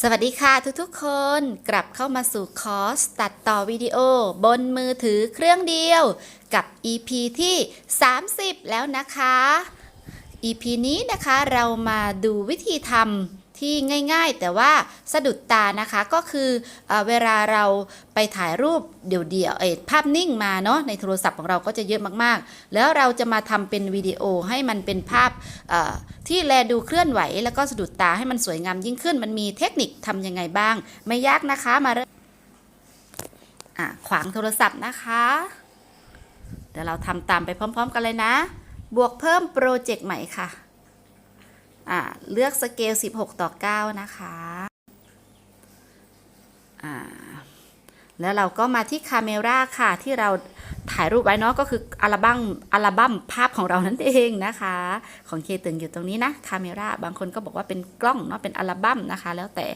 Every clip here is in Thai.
สวัสดีค่ะทุกๆ คนกลับเข้ามาสู่คอร์สตัดต่อวิดีโอ บนมือถือเครื่องเดียวกับ EP ที่ 30 แล้วนะคะ EP นี้นะคะเรามาดูวิธีทำ ที่ง่าย ๆ แต่ว่าสะดุดตานะคะก็คือเอเวลาเราไปถ่ายรูปเดี่ยวๆเอภาพนิ่งมาเนาะในโทรศัพท์ของเราก็จะเยอะมากๆ แล้วเราจะมาทำเป็นวิดีโอให้มันเป็นภาพที่แลดูเคลื่อนไหว แล้วก็สะดุดตาให้มันสวยงามยิ่งขึ้น มันมีเทคนิคทำยังไงบ้าง ไม่ยากนะคะมาเริ่มอะขวางโทรศัพท์นะคะ เดี๋ยวเราทำตามไปพร้อม ๆ กันเลยนะ บวกเพิ่มโปรเจกต์ใหม่ค่ะ อะเลือกสเกล 16 ต่อ 9 นะคะอ่าแล้วเราก็มาที่คาเมราค่ะที่เราถ่ายรูปไว้เนาะก็คืออัลบั้มอัลบั้มภาพของเรานั่นเองนะคะ ของเคตึงอยู่ตรงนี้นะคาเมราบางคนก็บอกว่าเป็นกล้องเนาะเป็นอัลบั้มนะคะ แล้วแต่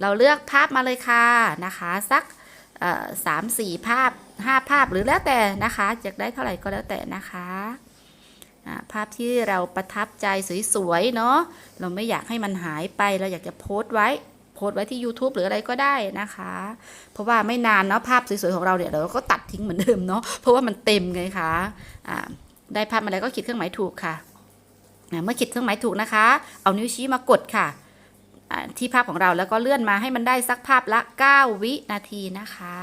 เราเลือกภาพมาเลยค่ะนะคะ สักสามสี่ภาพห้าภาพหรือแล้วแต่นะคะอยากได้เท่าไหร่ก็แล้วแต่นะคะ ภาพที่เราประทับใจสวยๆเนาะเราไม่อยากให้มันหายไปเราอยากจะโพสต์ไว้โพสต์ไว้ที่ YouTube หรืออะไรก็ได้นะคะ เพราะว่าไม่นานเนาะภาพสวยๆของเราเนี่ยเราก็ตัดทิ้งเหมือนเดิมเนาะเพราะว่ามันเต็มไงคะอ่าได้ภาพมาแล้วก็ขีดเครื่องหมายถูกค่ะเมื่อขีดเครื่องหมายถูกนะคะ เอานิ้วชี้มากดค่ะที่ภาพของเราแล้วก็เลื่อนมาให้มันได้สักภาพละ 9 วินาทีนะคะ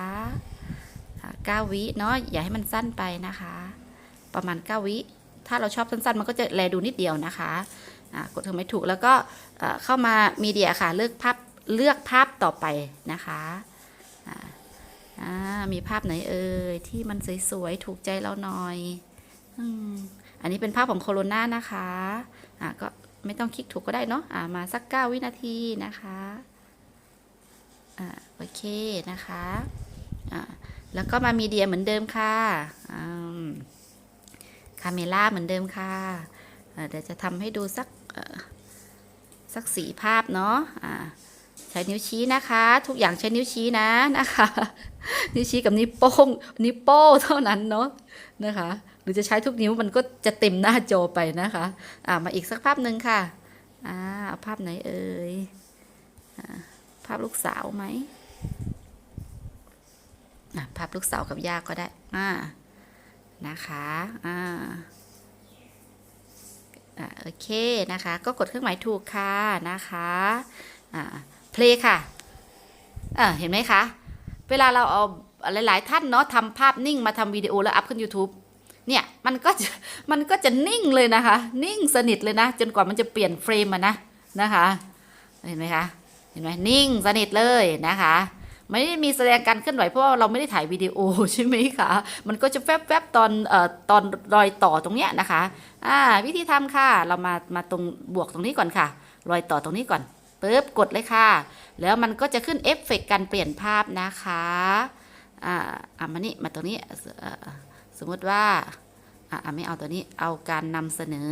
อ่า9วิเนาะอย่าให้มันสั้นไปนะคะ ประมาณ 9 วิ ถ้าเราชอบสั้นๆ มันก็จะแลดูนิดเดียวนะคะกดเครื่องหมายถูกแล้วก็เข้ามามีเดียค่ะเลือกภาพเลือกภาพต่อไปนะคะมีภาพไหนเอ่ยที่มันสวยๆถูกใจเราหน่อยอ,อันนี้เป็นภาพของโคโรนานะคะอ่าก็ไม่ต้องคลิกถูกก็ได้เนาะอ่ามาสัก 9 วินาทีนะคะอ่าโอเคนะคะอ่าแล้วก็มามีเดียเหมือนเดิมค่ะอืมคาเมล่าเหมือนเดิมค่ะเดี๋ยวจะทำให้ดูสักสักสีภาพเนาะใช้นิ้วชี้นะคะ ทุกอย่างใช้นิ้วชี้นะนะคะ นิ้วชี้กับนิ้วโป้งนิ้วโป้เท่านั้นเนาะนะคะ หรือจะใช้ทุกนิ้วมันก็จะเต็มหน้าจอไปนะคะอ่ามาอีกสักภาพหนึ่งค่ะอ่าเอาภาพไหนเอ่ยอภาพลูกสาวไหมภาพลูกสาวกับย่าก็ได้อ่า นะคะอ่าอ่าโอเคนะคะ ก็กดเครื่องหมายถูกค่ะนะคะอ่าเพลงค่ะอ่าเห็นไหมคะ เวลาเราเอาหลาย ๆ ท่านเนาะทำภาพนิ่งมาทำวิดีโอแล้วอัพขึ้น YouTube เนี่ยมันก็จะมันก็จะนิ่งเลยนะคะ นิ่งสนิทเลยนะ จนกว่ามันจะเปลี่ยนเฟรมมานะนะคะ เห็นไหมคะ เห็นไหมนิ่งสนิทเลยนะคะ ไม่ได้มีแสดงการเคลื่อนไหวเพราะว่าเราไม่ได้ถ่ายวิดีโอใช่ไหมคะมันก็จะแวบๆตอนเอ่อตอนรอยต่อตรงเนี้ยนะคะอ่าวิธีทำค่ะเรามามาตรงบวกตรงนี้ก่อนค่ะ รอยต่อตรงนี้ก่อนปึ๊บกดเลยค่ะ แล้วมันก็จะขึ้นเอฟเฟกต์การเปลี่ยนภาพนะคะอ่าอะมานี่มาตรงนี้สมมติว่าอะไม่เอาตัวนี้เอาการนำเสนอ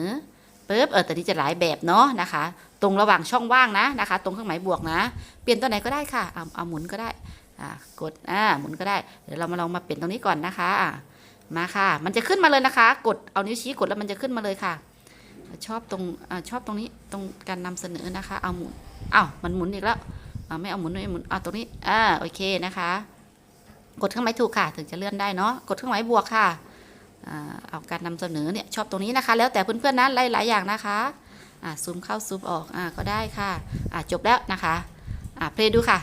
ปึ๊บเออตัวนี้จะหลายแบบเนาะนะคะ ตรงระหว่างช่องว่างนะนะคะ ตรงเครื่องหมายบวกนะ เปลี่ยนตัวไหนก็ได้ค่ะเอาเอาหมุนก็ได้อ่ากดอ่าหมุนก็ได้เดี๋ยวเรามาลองมาเปลี่ยนตรงนี้ก่อนนะคะอะมาค่ะ มันจะขึ้นมาเลยนะคะ กดเอานิ้วชี้กดแล้วมันจะขึ้นมาเลยค่ะ ชอบตรงอาชอบตรงนี้ตรงการนำเสนอนะคะ เอาหมุนอ้าวมันหมุนอีกแล้วอ่าไม่เอาหมุนไม่หมุนเอาตรงนี้อ่าโอเคนะคะ กดเครื่องหมายถูกค่ะถึงจะเลื่อนได้เนาะกดเครื่องหมายบวกค่ะอ่าเอาการนำเสนอเนี่ยชอบตรงนี้นะคะ แล้วแต่เพื่อนๆนะหลายๆอย่างนะคะอ่าซูมเข้าซูมออกอ่าก็ได้ค่ะอ่าจบแล้วนะคะ อ่าเพลย์ดูค่ะ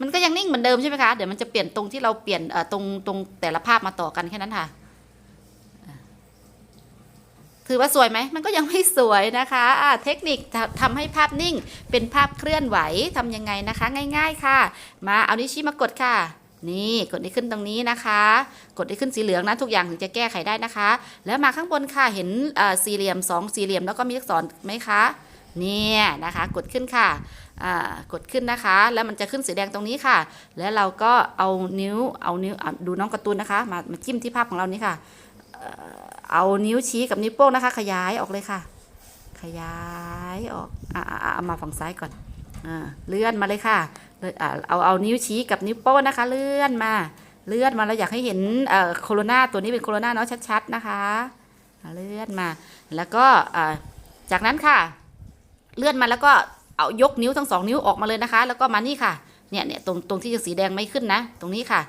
มันก็ยังนิ่งเหมือนเดิมใช่ไหมคะ เดี๋ยวมันจะเปลี่ยนตรงที่เราเปลี่ยนเอ่อตรงตรงแต่ละภาพมาต่อกันแค่นั้นค่ะ ถือว่าสวยไหม มันก็ยังไม่สวยนะคะอ่าเทคนิคทำทำให้ภาพนิ่ง เป็นภาพเคลื่อนไหวทำยังไงนะคะ ง่าย ๆ ค่ะ มาเอานิ้วชี้มากดค่ะนี่กดได้ขึ้นตรงนี้นะคะ กดได้ขึ้นสีเหลืองนะทุกอย่างถึงจะแก้ไขได้นะคะ แล้วมาข้างบนค่ะเห็นเอ่อสี่เหลี่ยมสองสี่เหลี่ยมแล้วก็มีลูกศรไหมคะ เนี่ยนะคะ กดขึ้นค่ะอ่ากดขึ้นนะคะ แล้วมันจะขึ้นสีแดงตรงนี้ค่ะ แล้วเราก็เอานิ้วเอานิ้วดูน้องการ์ตูนนะคะมามาจิ้มที่ภาพของเรานี้ค่ะเอานิ้วชี้กับนิ้วโป้งนะคะ ขยายออกเลยค่ะ ขยายออกอ่าเอามาฝั่งซ้ายก่อนอ่าเลื่อนมาเลยค่ะเอาเอาเอานิ้วชี้กับนิ้วโป้งนะคะ เลื่อนมา เลื่อนมาเราอยากให้เห็นเอ่อโคโรนาตัวนี้เป็นโคโรนาเนาะชัดๆนะคะ เลื่อนมา แล้วก็อ่าจากนั้นค่ะ เลื่อนมาแล้วก็เอายกนิ้วทั้งสองนิ้วออกมาเลยนะคะ แล้วก็มานี่ค่ะ เนี่ยเนี่ยตรงตรงที่ยังสีแดงไม่ขึ้นนะ ตรงนี้ค่ะ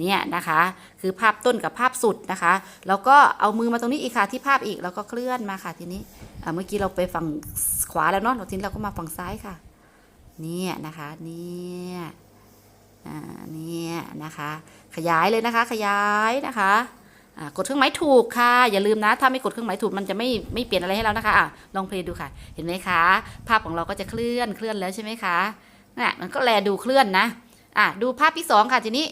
เนี่ยนะคะ คือภาพต้นกับภาพสุดนะคะ แล้วก็เอามือมาตรงนี้อีกค่ะที่ภาพอีก แล้วก็เคลื่อนมาค่ะทีนี้เมื่อกี้เราไปฝั่งขวาแล้วเนาะเราทีนี้เราก็มาฝั่งซ้ายค่ะ เนี่ยนะคะ เนี่ยอ่าเนี่ยนะคะ ขยายเลยนะคะ ขยายนะคะ กดเครื่องหมายถูกค่ะ อย่าลืมนะ ถ้าไม่กดเครื่องหมายถูกมันจะไม่ไม่เปลี่ยนอะไรให้เรานะคะอะลองเพลย์ดูค่ะ เห็นไหมคะ ภาพของเราก็จะเคลื่อนเคลื่อนแล้วใช่ไหมคะน่ะมันก็แลดูเคลื่อนนะอะดูภาพที่สองค่ะทีนี้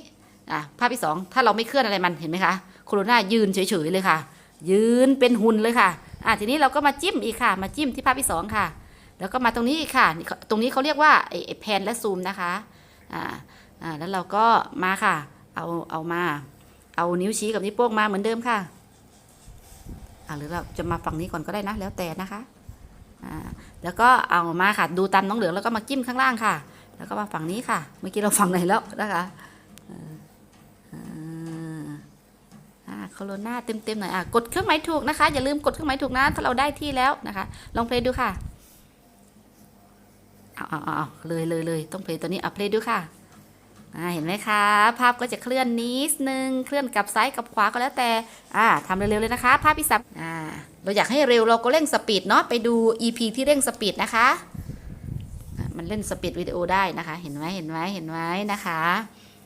อะภาพที่สองถ้าเราไม่เคลื่อนอะไรมันเห็นไหมคะโคโรนายืนเฉยๆเลยค่ะ ยืนเป็นหุ่นเลยค่ะอะทีนี้เราก็มาจิ้มอีกค่ะ มาจิ้มที่ภาพที่สองค่ะ แล้วก็มาตรงนี้อีกค่ะ ตรงนี้เขาเรียกว่าไอ้แพนและซูมนะคะอ่าอ่าแล้วเราก็มาค่ะ เอาเอามา เอานิ้วชี้กับนิ้วโป้งมาเหมือนเดิมค่ะอ่าหรือเราจะมาฝั่งนี้ก่อนก็ได้นะแล้วแต่นะคะอ่าแล้วก็เอามาค่ะดูตามน้องเหลืองแล้วก็มาจิ้มข้างล่างค่ะ แล้วก็มาฝั่งนี้ค่ะ เมื่อกี้เราฝั่งไหนแล้วนะคะอ่าอ่าอ่าโคโรนาเต็มๆหน่อยอะกดเครื่องหมายถูกนะคะ อย่าลืมกดเครื่องหมายถูกนะถ้าเราได้ที่แล้วนะคะ ลองเพลย์ดูค่ะเอาเอาเอาเอเลยเลยเลยต้องเพลย์ตัวนี้อัพเพลย์ดูค่ะ เห็นไหมคะ ภาพก็จะเคลื่อนนิดนึง เคลื่อนกับซ้ายกับขวาก็แล้วแต่อ่าทำเร็วๆเลยนะคะ ภาพที่สามอ่าเราอยากให้เร็วเราก็เร่งสปีดเนาะไปดู EP ที่เร่งสปีดนะคะ มันเล่นสปีดวิดีโอได้นะคะ เห็นไหมเห็นไหมเห็นไหมนะคะ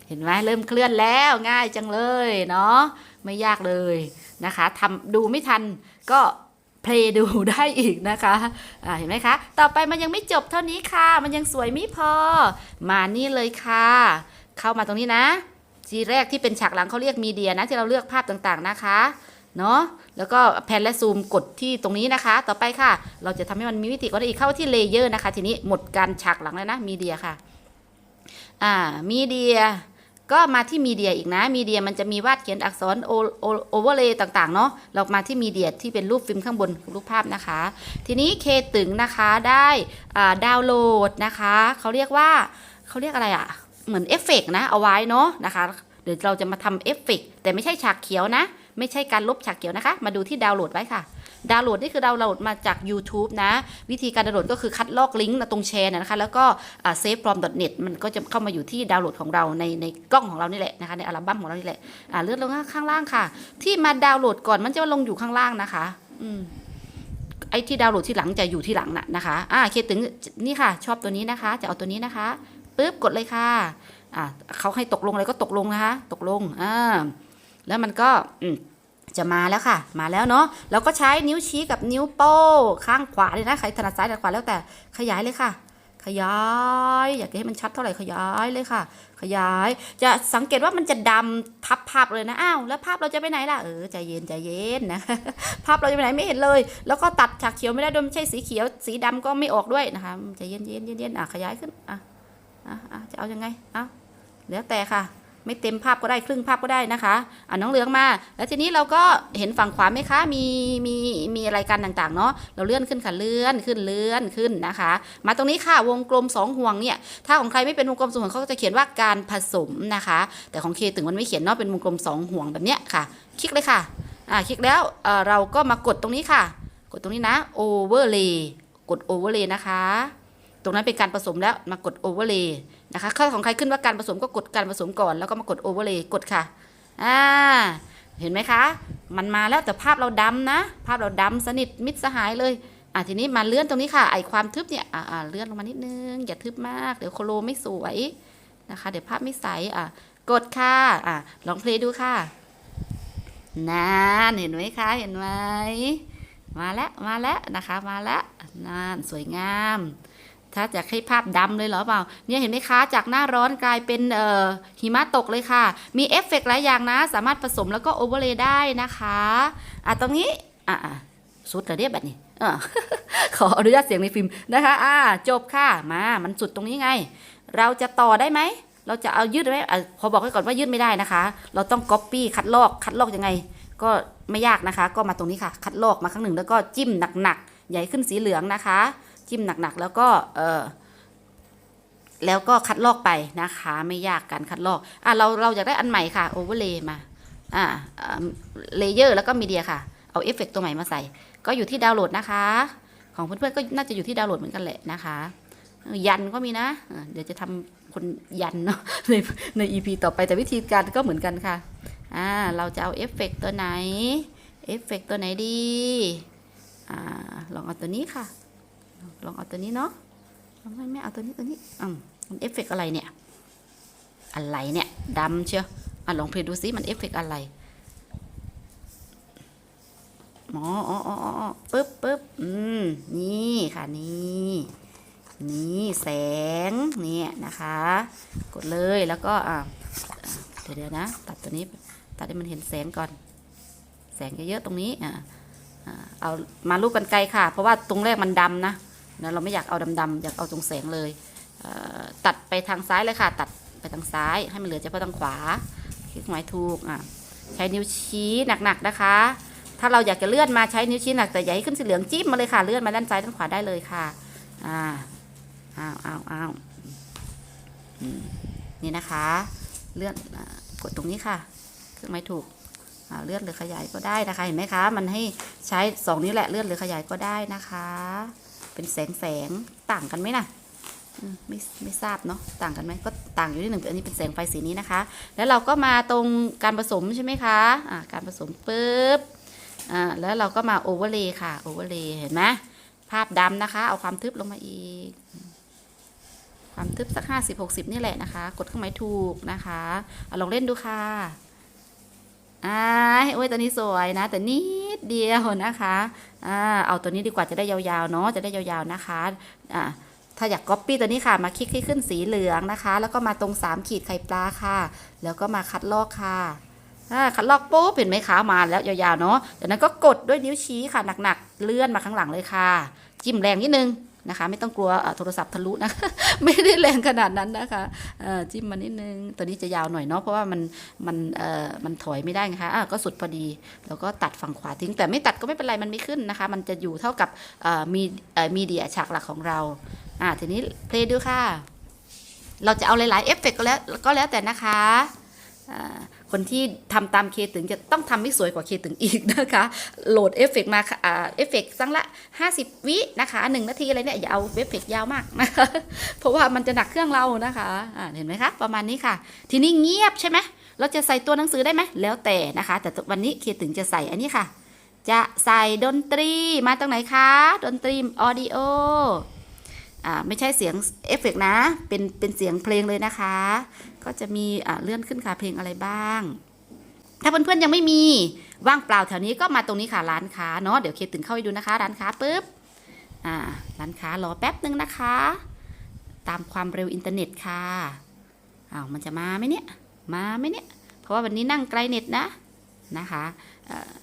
เห็นไหมเริ่มเคลื่อนแล้วง่ายจังเลยเนาะไม่ยากเลยนะคะทำดูไม่ทันก็ เพลย์ดูได้อีกนะคะเห็นไหมคะ ต่อไปมันยังไม่จบเท่านี้ค่ะ มันยังสวยไม่พอ มานี่เลยค่ะ เข้ามาตรงนี้นะทีแรกที่เป็นฉากหลังเขาเรียกมีเดียนะที่เราเลือกภาพต่างๆนะคะเนาะแล้วก็แพนและซูมกดที่ตรงนี้นะคะ ต่อไปค่ะ เราจะทำให้มันมีมิติก็ได้อีกเข้าที่เลเยอร์นะคะ ทีนี้หมดการฉากหลังแล้วนะมีเดียค่ะ อ่ามีเดีย ก็มาที่มีเดียอีกนะ มีเดียมันจะมีวาดเขียนอักษรโอโอเวอร์เลย์ต่างๆเนาะเรามาที่มีเดียที่เป็นรูปฟิล์มข้างบนรูปภาพนะคะ ทีนี้เคตึงนะคะได้อ่าดาวน์โหลดนะคะเขาเรียกว่าเขาเรียกอะไรอะ่ะ เหมือนเอฟเฟกต์นะเอาไว้เนาะนะคะเดี๋ยวเราจะมาทำเอฟเฟกต์แต่ไม่ใช่ฉากเขียวนะ ไม่ใช่การลบฉากเขียวนะคะ มาดูที่ดาวน์โหลดไว้ค่ะ ดาวน์โหลดนี่คือดาวน์โหลดมาจาก YouTube นะ วิธีการดาวน์โหลดก็คือคัดลอกลิงก์ตรงแชร์นะคะ แล้วก็เซฟ from net มันก็จะเข้ามาอยู่ที่ดาวน์โหลดของเราในในกล้องของเรานี่แหละนะคะในอัลบั้มของเรานี่แหละอ่าเลื่อนลงข้างล่างค่ะ ที่มาดาวน์โหลดก่อนมันจะลงอยู่ข้างล่างนะคะ อืมไอ้ที่ดาวน์โหลดที่หลังจะอยู่ที่หลังน่ะนะคะอ่าเคถึงนี่ค่ะ ชอบตัวนี้นะคะ จะเอาตัวนี้นะคะปึ๊บกดเลยค่ะอ่าเขาให้ตกลงอะไรก็ตกลงนะคะ ตกลงอ่าแล้วมันก็อืม จะมาแล้วค่ะ มาแล้วเนาะเราก็ใช้นิ้วชี้กับนิ้วโป้งข้างขวาเลยนะใครถนัดซ้ายถนัดขวาแล้วแต่ขยายเลยค่ะ ขยาย อยากให้มันชัดเท่าไหร่ขยายเลยค่ะ ขยาย จะสังเกตว่ามันจะดำทับภาพเลยนะอ้าวแล้วภาพเราจะไปไหนล่ะเออใจเย็นใจเย็นนะภาพเราจะไปไหนไม่เห็นเลย แล้วก็ตัดฉากเขียวไม่ได้ด้วยไม่ใช่สีเขียว สีดำก็ไม่ออกด้วยนะคะใจเย็นเย็นเย็นเย็นอะขยายขึ้นอะอะอะจะเอายังไงอะแล้วแต่ค่ะ ไม่เต็มภาพก็ได้ครึ่งภาพก็ได้นะคะอ่าน้องเหลืองมา แล้วทีนี้เราก็เห็นฝั่งขวาไหมคะ มีมีมีอะไรกันต่างๆเนาะเราเลื่อนขึ้นค่ะเลื่อนขึ้นเลื่อนขึ้นนะคะ มาตรงนี้ค่ะวงกลมสองห่วงเนี่ยถ้าของใครไม่เป็นวงกลมสองห่วงเขาก็จะเขียนว่าการผสมนะคะ แต่ของเคถึงมันไม่เขียนเนาะเป็นวงกลมสองห่วงแบบเนี้ยค่ะ คลิกเลยค่ะอ่าคลิกแล้วเออเราก็มากดตรงนี้ค่ะ กดตรงนี้นะ overlay กด overlay นะคะ ตรงนั้นเป็นการผสมแล้วมากด overlay นะคะข้อของใครขึ้นว่าการผสมก็กดการผสมก่อนแล้วก็มากด overlay กดค่ะอ่าเห็นไหมคะ มันมาแล้วแต่ภาพเราดำนะ ภาพเราดำสนิทมิตรสหายเลยอะทีนี้มาเลื่อนตรงนี้ค่ะ ไอความทึบเนี่ยอ่าเลื่อนลงมานิดนึง อย่าทึบมาก เดี๋ยวโคโลไม่สวยนะคะ เดี๋ยวภาพไม่ใสอะกดค่ะอะลองเพลย์ดูค่ะนั่นเห็นไหมคะ เห็นไหมมาแล้วมาแล้วนะคะ มาแล้วนั่นสวยงาม ถ้าจะให้ภาพดำเลยเหรอเปล่า เนี่ยเห็นไหมคะ จากหน้าร้อนกลายเป็นเอ่อหิมะตกเลยค่ะ มีเอฟเฟกต์หลายอย่างนะ สามารถผสมแล้วก็โอเวอร์เลย์ได้นะคะ อะตรงนี้ อะอะสุดเรอเนี่ยแบบนี้อขออนุญาตเสียงในฟิล์มนะคะ อ่า จบค่ะ มา มันสุดตรงนี้ไง เราจะต่อได้ไหม เราจะเอายืดไหมอพอบอกไว้ก่อนว่ายืดไม่ได้นะคะ เราต้องก๊อปปี้คัดลอก คัดลอกยังไง ก็ไม่ยากนะคะ ก็มาตรงนี้ค่ะ คัดลอกมาครั้งหนึ่งแล้วก็จิ้มหนักๆ ใหญ่ขึ้นสีเหลืองนะคะ จิ้มหนักๆ แล้วก็เออแล้วก็คัดลอกไปนะคะ ไม่ยากการคัดลอกอะเราเราอยากได้อันใหม่ค่ะโอเวอร์เลย์มาอ่าเลเยอร์แล้วก็มีเดียค่ะ เอาเอฟเฟกตัวใหม่มาใส่ ก็อยู่ที่ดาวน์โหลดนะคะ ของเพื่อนๆก็น่าจะอยู่ที่ดาวน์โหลดเหมือนกันแหละนะคะ ยันก็มีนะ เดี๋ยวจะทำคนยันเนาะในใน EP ต่อไปแต่วิธีการก็เหมือนกันค่ะอ่าเราจะเอาเอฟเฟกต์ตัวไหนเอฟเฟกต์ตัวไหนดีอ่าลองเอาตัวนี้ค่ะ ลองเอาตัวนี้เนาะไม่ไม่เอาตัวนี้ตัวนี้อืมมันเอฟเฟกอะไรเนี่ย อะไรเนี่ยดำเชียวอะลองเพลดูซิมันเอฟเฟกอะไรอ๋ออ๋ออ๋ออ๋อปึ๊บปึ๊บอืม นี่ค่ะ นี่ นี่แสง เนี่ยนะคะ กดเลยแล้วก็อ่าเดี๋ยวเดี๋ยวนะ ตัดตัวนี้ ตัดให้มันเห็นแสงก่อน แสงเยอะๆตรงนี้ อ่าอ่าเอามาลูกกันไกลค่ะ เพราะว่าตรงแรกมันดำนะ นะเราไม่อยากเอาดำๆอยากเอาตรงแสงเลยเตัดไปทางซ้ายเลยค่ะ ตัดไปทางซ้ายให้มันเหลือเฉพาะทางขวาคลิกหมายถูกอะใช้นิ้วชี้หนักๆนะคะ ถ้าเราอยากจะเลื่อนมาใช้นิ้วชี้หนักแต่อย่าใหญ่ขึ้นสีเหลืองจิ้มมาเลยค่ะเลื่อนมาด้านซ้ายด้านขวาได้เลยค่ะอ่าอ้าวอ้าวอ้าวนี่นะคะ เลื่อนกดตรงนี้ค่ะเครื่องหมายถูกเลื่อนหรือขยายก็ได้นะคะ เห็นไหมคะ มันให้ใช้สองนี้วแหละเลื่อนหรือขยายก็ได้นะคะ เป็นแสงแสงต่างกันไหมนะอืมไม่ไม่ทราบเนาะต่างกันไหมก็ต่างอยู่นิดหนึ่งอันนี้เป็นแสงไฟสีนี้นะคะ แล้วเราก็มาตรงการผสมใช่ไหมคะอ่าการผสมปุ๊บแล้วเราก็มาโอเวอร์เลย์ค่ะโอเวอร์เลย์เห็นไหมภาพดำนะคะ เอาความทึบลงมาอีก ความทึบสักห้าสิบหกสิบนี่แหละนะคะ กดเครื่องหมายถูกนะคะเอาลองเล่นดูค่ะอ่าโอ้ยตัวนี้สวยนะ แต่นิ ดเดียวนะคะอ่าเอาตัวนี้ดีกว่าจะได้ยาวๆเนาะจะได้ยาวๆนะคะอ่าถ้าอยากก๊อปปี้ตัวนี้ค่ะมาคลิกให้ขึ้นสีเหลืองนะคะ แล้วก็มาตรง 3 ขีดไข่ปลาค่ะ แล้วก็มาคัดลอกค่ะอ่าคัดลอกปุ๊บเห็นไหมคะมาแล้วยาวๆเนาะจากนั้นก็กดด้วยนิ้วชี้ค่ะหนักๆเลื่อนมาข้างหลังเลยค่ะ จิ้มแรงนิดนึง นะคะ ไม่ต้องกลัวโทรศัพท์ทะลุนะคะไม่ได้แรงขนาดนั้นนะคะจิ้มมานิดนึงตัวนี้จะยาวหน่อยเนาะเพราะว่ามันมันเอ่อมันถอยไม่ได้ไงคะะก็สุดพอดี แล้วก็ตัดฝั่งขวาทิ้ง แต่ไม่ตัดก็ไม่เป็นไรมันไม่ขึ้นนะคะ มันจะอยู่เท่ากับเอ่อมีเอ่อมีเดียฉากหลักของเราอ่าทีนี้เพลย์ดูค่ะ เราจะเอาหลายๆเอฟเฟกต์ก็แล้วก็แล้วแต่นะคะอ่า คนที่ทำตามเคตึงจะต้องทำให้สวยกว่าเคตึงอีกนะคะ โหลดเอฟเฟกต์มาเอฟเฟกต์ครั้งละ 50 วินะคะ1นาทีอะไรเนี่ยอย่าเอาเอฟเฟกยาวมากนะคะเพราะว่ามันจะหนักเครื่องเรานะคะอ่าเห็นไหมคะ ประมาณนี้ค่ะ ทีนี้เงียบใช่ไหมเราจะใส่ตัวหนังสือได้ไหมแล้วแต่นะคะ แต่วันนี้เคตึงจะใส่อันนี้ค่ะ จะใส่ดนตรีมาตรงไหนคะ ดนตรีออดิโอ อ่าไม่ใช่เสียงเอฟเฟกต์นะ เป็นเป็นเสียงเพลงเลยนะคะ ก็จะมีอ่าเลื่อนขึ้นค่ะเพลงอะไรบ้าง ถ้าเพื่อนๆยังไม่มีว่างเปล่าแถวนี้ก็มาตรงนี้ค่ะร้านค้าเนาะเดี๋ยวเคตึงเข้าไปดูนะคะ ร้านค้าปุ๊บอ่าร้านค้ารอแป๊บนึงนะคะ ตามความเร็วอินเทอร์เน็ตค่ะอ้าวมันจะมาไหมเนี่ยมาไหมเนี่ย เพราะว่าวันนี้นั่งไกลเน็ตนะ นะคะ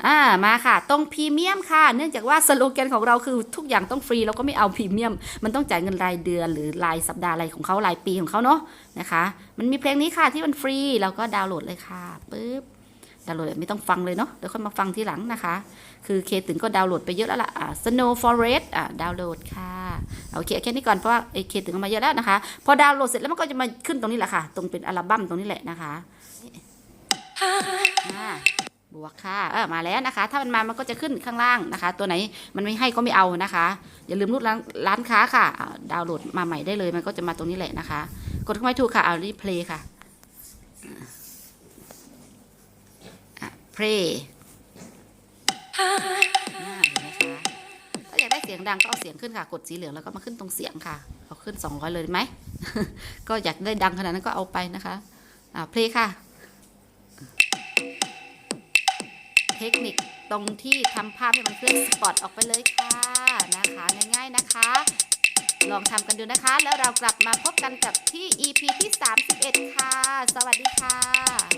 อ่ามาค่ะ ตรงพรีเมียมค่ะ เนื่องจากว่าสโลแกนของเราคือทุกอย่างต้องฟรีเราก็ไม่เอาพรีเมียม มันต้องจ่ายเงินรายเดือนหรือรายสัปดาห์อะไรของเขารายปีของเขาเนาะนะคะ มันมีเพลงนี้ค่ะที่มันฟรีเราก็ดาวน์โหลดเลยค่ะปุ๊บดาวน์โหลดไม่ต้องฟังเลยเนาะเดี๋ยวค่อยมาฟังทีหลังนะคะ คือเคถึงก็ดาวน์โหลดไปเยอะแล้วล่ะอ่า Snow Forest อ่าดาวน์โหลดค่ะโอเคแค่นี้ก่อนเพราะว่าไอเคถึงมาเยอะแล้วนะคะ พอดาวน์โหลดเสร็จแล้วมันก็จะมาขึ้นตรงนี้แหละค่ะ ตรงเป็นอัลบั้มตรงนี้แหละนะคะ บวกค่ะเออมาแล้วนะคะ ถ้ามันมามันก็จะขึ้นข้างล่างนะคะ ตัวไหนมันไม่ให้ก็ไม่เอานะคะ อย่าลืมรูดร้านค้าค่ะดาวน์โหลดมาใหม่ได้เลยมันก็จะมาตรงนี้แหละนะคะ กดเข้าไปถูกค่ะเอารีเพลย์ค่ะเพลย์เห็นไหมคะถ้าอยากได้เสียงดังก็เอาเสียงขึ้นค่ะ กดสีเหลืองแล้วก็มาขึ้นตรงเสียงค่ะ เอาขึ้น 200 เลยไหม ก็อยากได้ดังขนาดนั้นก็เอาไปนะคะอ่าเพลย์ค่ะ ทคนิคตรงที่ทำภาพให้มันเคลื่อนสปอตออกไปเลยค่ะนะคะง่ายๆนะคะ ลองทำกันดูนะคะ แล้วเรากลับมาพบกันกับที่ EP ที่ 31 ค่ะ สวัสดีค่ะ